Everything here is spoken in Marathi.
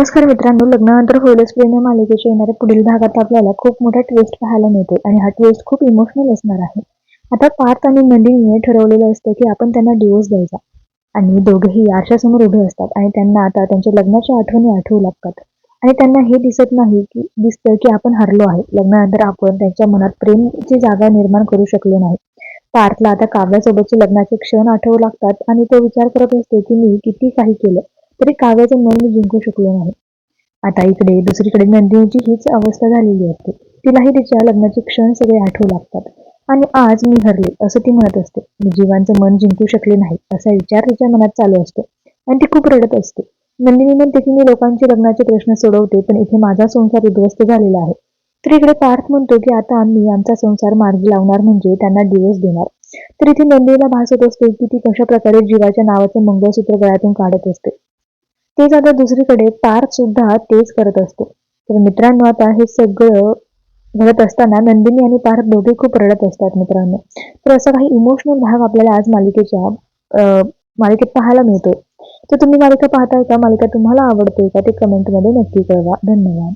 नमस्कार मित्रांनो लग्नानंतर होईलच प्रेम या मालिकेच्या येणाऱ्या पुढील भागात आपल्याला खूप मोठा ट्विस्ट पाहायला मिळतो आणि हा ट्विस्ट खूप इमोशनल असणार आहे. आता पार्थ आणि नंदिनीने ठरवलेलं असतं की आपण त्यांना डिवोर्स द्यायचा. आणि दोघेही आरशासमोर उभे असतात आणि त्यांना आता त्यांच्या लग्नाच्या आठवणी आठवू लागतात. आणि त्यांना हे दिसत नाही की दिसतं की आपण हरलो आहे. लग्नानंतर आपण त्यांच्या मनात प्रेमची जागा निर्माण करू शकलो नाही. पार्थला आता काव्यासोबतचे लग्नाचे क्षण आठवू लागतात आणि तो विचार करत असतो की मी किती काही केलं. तरी काव्याचं मन मी जिंकू शकलो नाही. आता इकडे दुसरीकडे नंदिनीची हीच अवस्था झालेली असते. तिलाही तिच्या लग्नाचे क्षण सगळे आठवू लागतात. आणि आज मी हरले असं ती म्हणत असते. मी जीवांचं मन जिंकू शकले नाही असा विचार तिच्या मनात चालू असतो. आणि ती खूप रडत असते. नंदिनी म्हणते की मी लोकांचे लग्नाचे प्रश्न सोडवते पण इथे माझा संसार उद्ध्वस्त झालेला आहे. तर इकडे पार्थ म्हणतो की आता आम्ही आमचा संसार मार्गी लावणार म्हणजे त्यांना दिवस देणार. तर इथे नंदिनीला भासत असते की ती कशा प्रकारे जीवाच्या नावाचं मंगळसूत्र गळ्यातून काढत असते. तेच आता दुसरीकडे पार्थ सुद्धा तेच करत असतो. तर मित्रांनो आता हे सगळं घडत असताना नंदिनी आणि पार्थ दोघे खूप रडत असतात मित्रांनो. तर असा काही इमोशनल भाग आपल्याला आज मालिकेच्या मालिकेत पाहायला मिळतो तर तुम्ही मालिका पाहताय का? मालिका तुम्हाला आवडते का? ते कमेंटमध्ये नक्की कळवा. धन्यवाद.